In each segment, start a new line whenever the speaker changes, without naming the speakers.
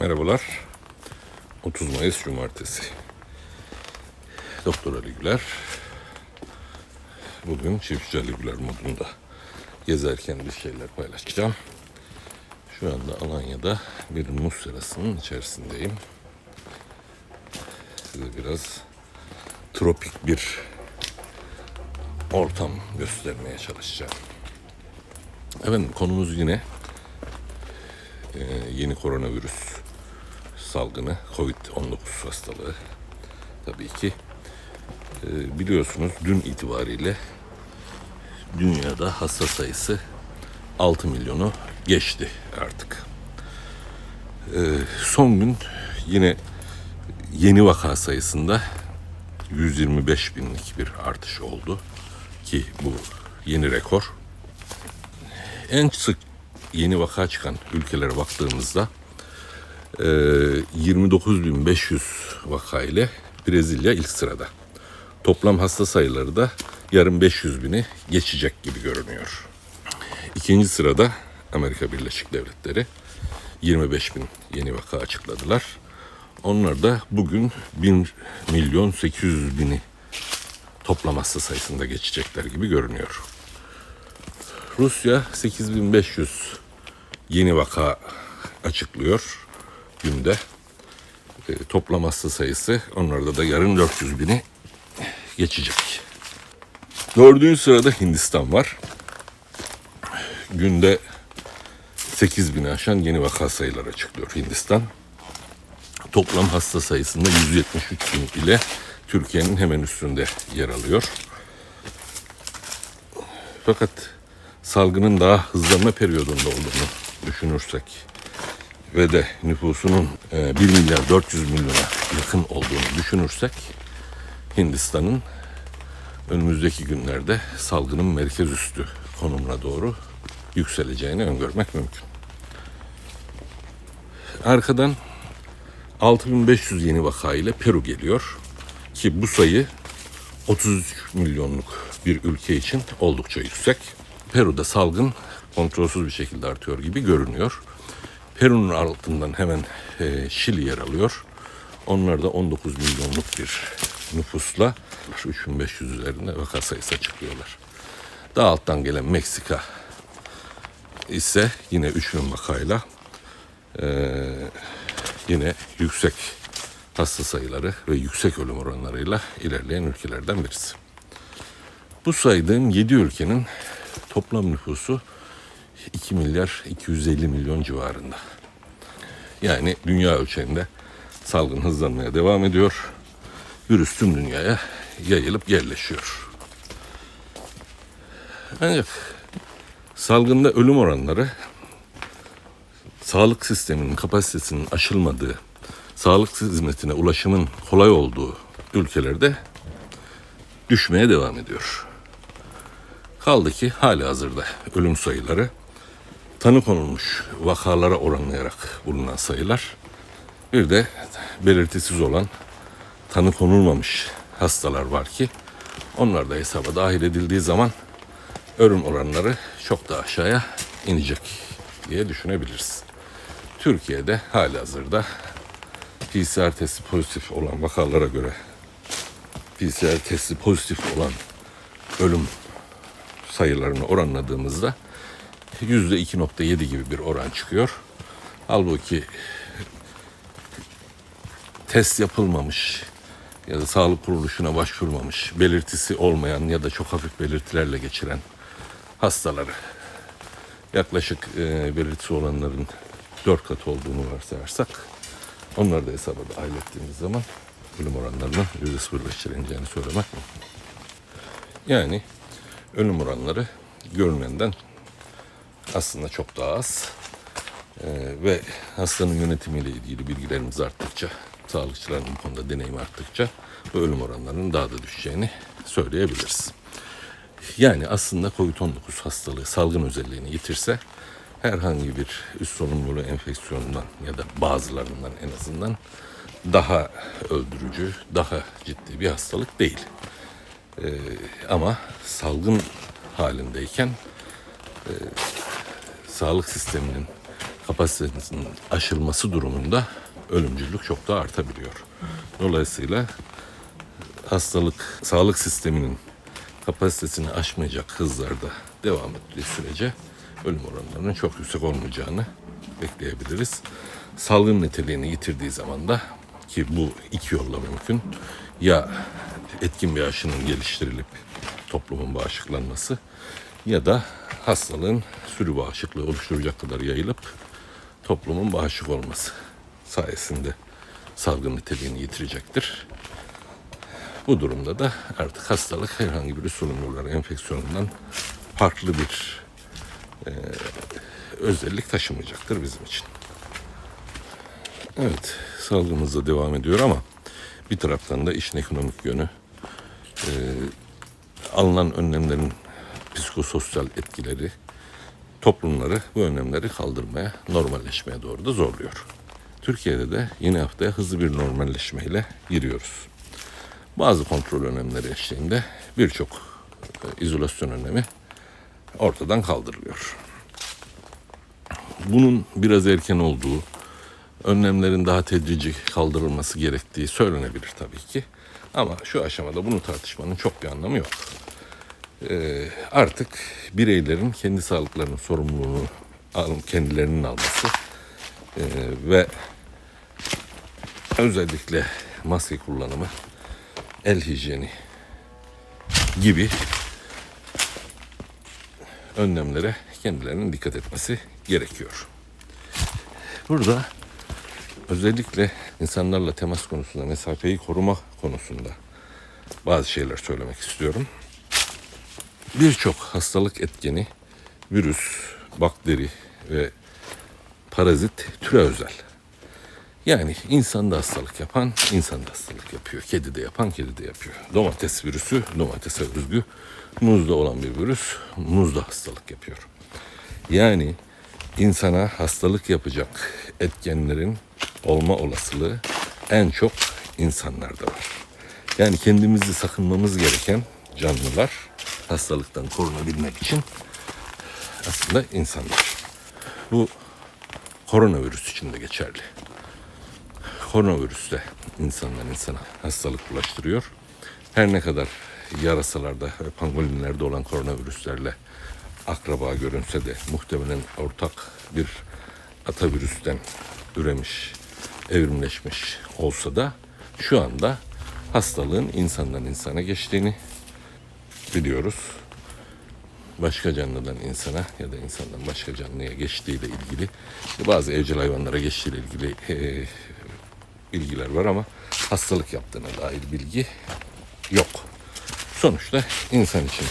Merhabalar. 30 Mayıs Cumartesi. Doktor Ali Güler. Bugün Çiftçi Ali Güler modunda gezerken bir şeyler paylaşacağım. Şu anda Alanya'da bir muz serasının içerisindeyim. Size biraz tropik bir ortam göstermeye çalışacağım. Efendim konumuz yine e, yeni koronavirüs salgını COVID-19 hastalığı tabii ki e, biliyorsunuz dün itibariyle dünyada hasta sayısı 6 milyonu geçti artık. E, son gün yine yeni vaka sayısında 125 binlik bir artış oldu ki bu yeni rekor. En sık yeni vaka çıkan ülkelere baktığımızda e, 29.500 vaka ile Brezilya ilk sırada. Toplam hasta sayıları da yarın 500 bini geçecek gibi görünüyor. İkinci sırada Amerika Birleşik Devletleri 25 bin yeni vaka açıkladılar. Onlar da bugün 1 milyon 800 bini toplam hasta sayısında geçecekler gibi görünüyor. Rusya 8500 yeni vaka açıklıyor günde. E, toplam hasta sayısı onlarda da yarın 400 bini geçecek. Dördüncü sırada Hindistan var. Günde 8 bini aşan yeni vaka sayıları açıklıyor Hindistan. Toplam hasta sayısında 173 bin ile Türkiye'nin hemen üstünde yer alıyor. Fakat salgının daha hızlanma periyodunda olduğunu düşünürsek ve de nüfusunun e, 1 milyar 400 milyona yakın olduğunu düşünürsek Hindistan'ın önümüzdeki günlerde salgının merkez üstü konumuna doğru yükseleceğini öngörmek mümkün. Arkadan 6500 yeni vaka ile Peru geliyor ki bu sayı 33 milyonluk bir ülke için oldukça yüksek. Peru'da salgın kontrolsüz bir şekilde artıyor gibi görünüyor. Peru'nun altından hemen e, Şili yer alıyor. Onlar da 19 milyonluk bir nüfusla 3500 üzerinde vaka sayısı açıklıyorlar. Daha alttan gelen Meksika ise yine 3000 vakayla e, yine yüksek hasta sayıları ve yüksek ölüm oranlarıyla ilerleyen ülkelerden birisi. Bu saydığım 7 ülkenin toplam nüfusu 2 milyar 250 milyon civarında. Yani dünya ölçeğinde salgın hızlanmaya devam ediyor. Virüs tüm dünyaya yayılıp yerleşiyor. Ancak salgında ölüm oranları sağlık sisteminin kapasitesinin aşılmadığı, sağlık hizmetine ulaşımın kolay olduğu ülkelerde düşmeye devam ediyor. Kaldı ki hali hazırda ölüm sayıları tanı konulmuş vakalara oranlayarak bulunan sayılar bir de belirtisiz olan tanı konulmamış hastalar var ki onlar da hesaba dahil edildiği zaman ölüm oranları çok daha aşağıya inecek diye düşünebiliriz. Türkiye'de hali hazırda PCR testi pozitif olan vakalara göre PCR testi pozitif olan ölüm sayılarını oranladığımızda yüzde 2.7 gibi bir oran çıkıyor. Halbuki test yapılmamış ya da sağlık kuruluşuna başvurmamış, belirtisi olmayan ya da çok hafif belirtilerle geçiren hastaları yaklaşık e, belirtisi olanların dört katı olduğunu varsayarsak onları da hesaba dahil ettiğimiz zaman ölüm oranlarının yüzde sıfırlaşacağını söylemek mümkün. Yani ölüm oranları görünenden aslında çok daha az. Ee, ve hastanın yönetimiyle ilgili bilgilerimiz arttıkça, sağlıkçıların bu konuda deneyimi arttıkça ölüm oranlarının daha da düşeceğini söyleyebiliriz. Yani aslında COVID-19 hastalığı salgın özelliğini yitirse herhangi bir üst solunum yolu enfeksiyonundan ya da bazılarından en azından daha öldürücü, daha ciddi bir hastalık değil. Ee, ama salgın halindeyken e, sağlık sisteminin kapasitesinin aşılması durumunda ölümcüllük çok daha artabiliyor. Dolayısıyla hastalık sağlık sisteminin kapasitesini aşmayacak hızlarda devam ettiği sürece ölüm oranlarının çok yüksek olmayacağını bekleyebiliriz. Salgın niteliğini yitirdiği zaman da ki bu iki yolla mümkün. Ya etkin bir aşının geliştirilip toplumun bağışıklanması ya da hastalığın sürü bağışıklığı oluşturacak kadar yayılıp toplumun bağışık olması sayesinde salgın niteliğini yitirecektir. Bu durumda da artık hastalık herhangi bir solunum enfeksiyonundan farklı bir e, özellik taşımayacaktır bizim için. Evet, salgınımız da devam ediyor ama bir taraftan da işin ekonomik yönü e, alınan önlemlerin psikososyal etkileri toplumları bu önlemleri kaldırmaya, normalleşmeye doğru da zorluyor. Türkiye'de de yeni haftaya hızlı bir normalleşmeyle giriyoruz. Bazı kontrol önlemleri eşliğinde birçok e, izolasyon önlemi ortadan kaldırılıyor. Bunun biraz erken olduğu, önlemlerin daha tedrici kaldırılması gerektiği söylenebilir tabii ki. Ama şu aşamada bunu tartışmanın çok bir anlamı yok. Ee, artık bireylerin kendi sağlıklarının sorumluluğunu kendilerinin alması ee, ve özellikle maske kullanımı, el hijyeni gibi önlemlere kendilerinin dikkat etmesi gerekiyor. Burada özellikle insanlarla temas konusunda, mesafeyi koruma konusunda bazı şeyler söylemek istiyorum. Birçok hastalık etkeni, virüs, bakteri ve parazit türe özel. Yani insanda hastalık yapan insanda hastalık yapıyor. Kedi de yapan kedi de yapıyor. Domates virüsü domatese özgü. Muzda olan bir virüs muzda hastalık yapıyor. Yani insana hastalık yapacak etkenlerin olma olasılığı en çok insanlarda var. Yani kendimizi sakınmamız gereken canlılar hastalıktan korunabilmek için aslında insanlar. Bu koronavirüs için de geçerli. Koronavirüs de insandan insana hastalık bulaştırıyor. Her ne kadar yarasalarda ve pangolinlerde olan koronavirüslerle akraba görünse de muhtemelen ortak bir atavirüsten üremiş, evrimleşmiş olsa da şu anda hastalığın insandan insana geçtiğini biliyoruz. Başka canlıdan insana ya da insandan başka canlıya geçtiğiyle ilgili bazı evcil hayvanlara geçtiğiyle ilgili eee, bilgiler var ama hastalık yaptığına dair bilgi yok. Sonuçta insan için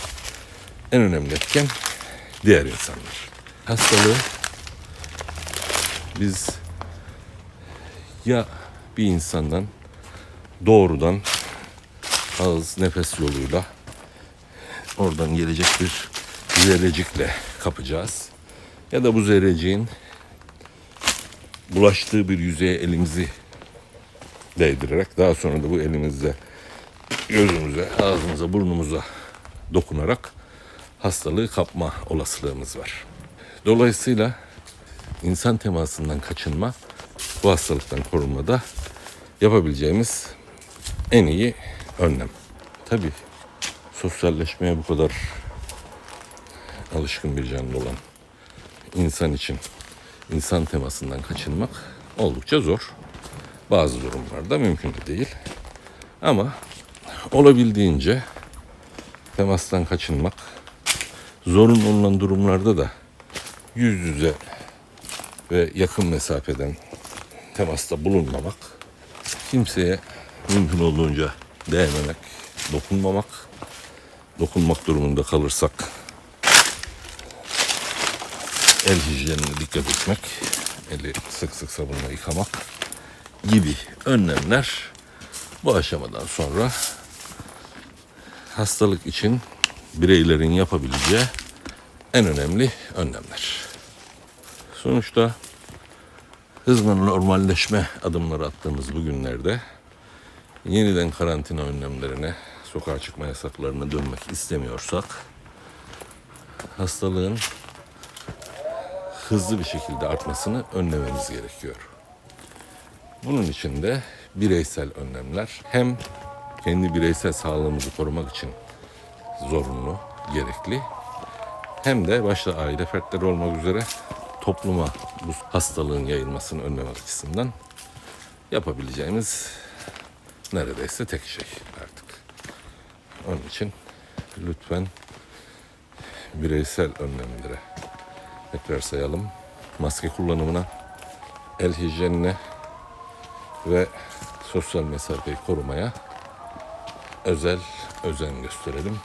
en önemli etken diğer insanlar. Hastalığı biz ya bir insandan doğrudan ağız nefes yoluyla oradan gelecek bir zerrecikle kapacağız. Ya da bu zerreciğin bulaştığı bir yüzeye elimizi değdirerek daha sonra da bu elimizle gözümüze, ağzımıza, burnumuza dokunarak hastalığı kapma olasılığımız var. Dolayısıyla insan temasından kaçınma bu hastalıktan korunmada yapabileceğimiz en iyi önlem. Tabii sosyalleşmeye bu kadar alışkın bir canlı olan insan için insan temasından kaçınmak oldukça zor. Bazı durumlarda mümkün de değil. Ama olabildiğince temastan kaçınmak, zorun olunan durumlarda da yüz yüze ve yakın mesafeden temasta bulunmamak, kimseye mümkün olduğunca değmemek, dokunmamak, dokunmak durumunda kalırsak el hijyenine dikkat etmek, eli sık sık sabunla yıkamak gibi önlemler bu aşamadan sonra hastalık için bireylerin yapabileceği en önemli önlemler. Sonuçta hızla normalleşme adımları attığımız bu günlerde yeniden karantina önlemlerine, sokağa çıkma yasaklarına dönmek istemiyorsak hastalığın hızlı bir şekilde artmasını önlememiz gerekiyor. Bunun için de bireysel önlemler hem kendi bireysel sağlığımızı korumak için zorunlu, gerekli hem de başta aile fertleri olmak üzere topluma bu hastalığın yayılmasını önlemek açısından yapabileceğimiz neredeyse tek şey artık. Onun için lütfen bireysel önlemlere tekrar sayalım. Maske kullanımına, el hijyenine ve sosyal mesafeyi korumaya özel özen gösterelim.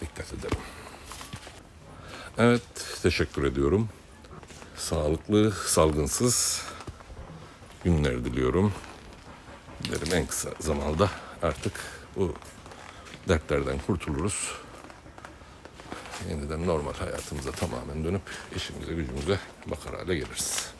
Dikkat edelim. Evet, teşekkür ediyorum. Sağlıklı, salgınsız günler diliyorum. Dilerim en kısa zamanda artık bu dertlerden kurtuluruz. Yeniden normal hayatımıza tamamen dönüp işimize gücümüze bakar hale geliriz.